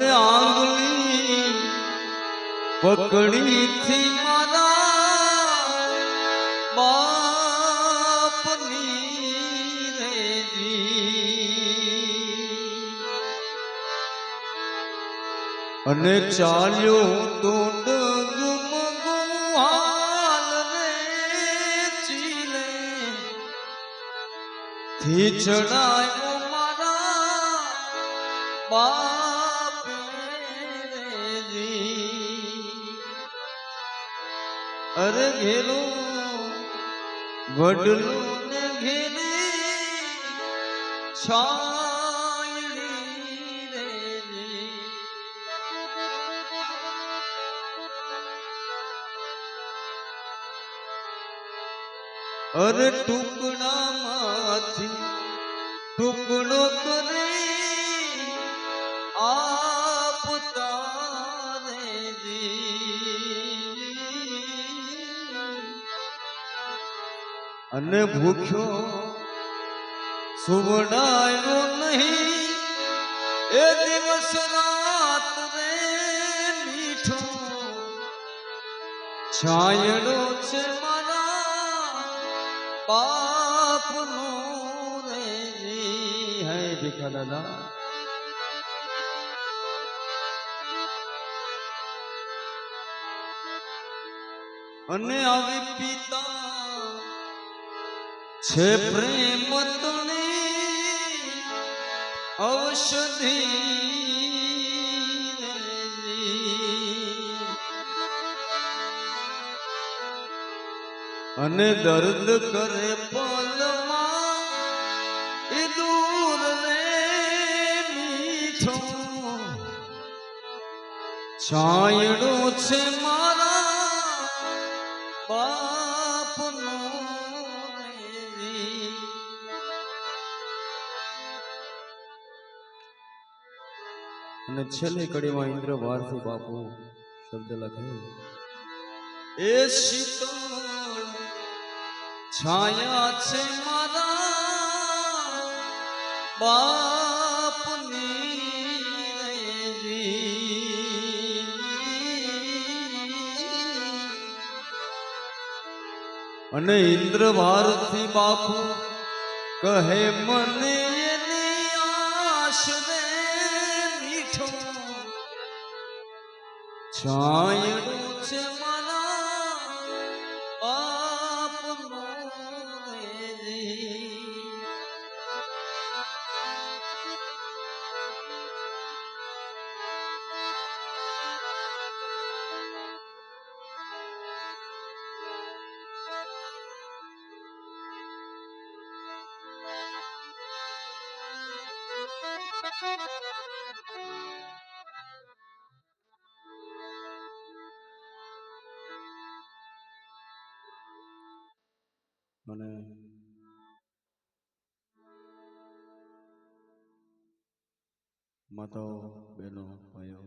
આંગળી પકડી થી મારા બાપની અને ચાલ્યો ચીલે થી ચડાયો મારા બાપ અરે ઘેલો વડલો ને ઘેરે છાયડી રેજી અરે ટુકડામાંથી ટુકડો કરી આપતા અને ભૂખ્યો સુવડાયો નહીં. એ દિવસ રાત રે મીઠો છાયડો છે મારા બાપનો રેજી હે ભીખા દાદા. અને આવી પિતા છે પ્રેમ તણી ઔષધિ અને દર્દ કરે પલમાં એ દૂર રે મીઠો. છે મારા બાપનો અને છેલ્લી કડીમાં ઇન્દ્ર ભારતી બાપુ શબ્દ લખે એ શીતળ છાયા છે મારા બાપની અને ઇન્દ્ર ભારતી બાપુ કહે મને એની આશ છાયડો છે મારા બાપનો રેજી. મને માતાઓ બહેનો ભાઈઓ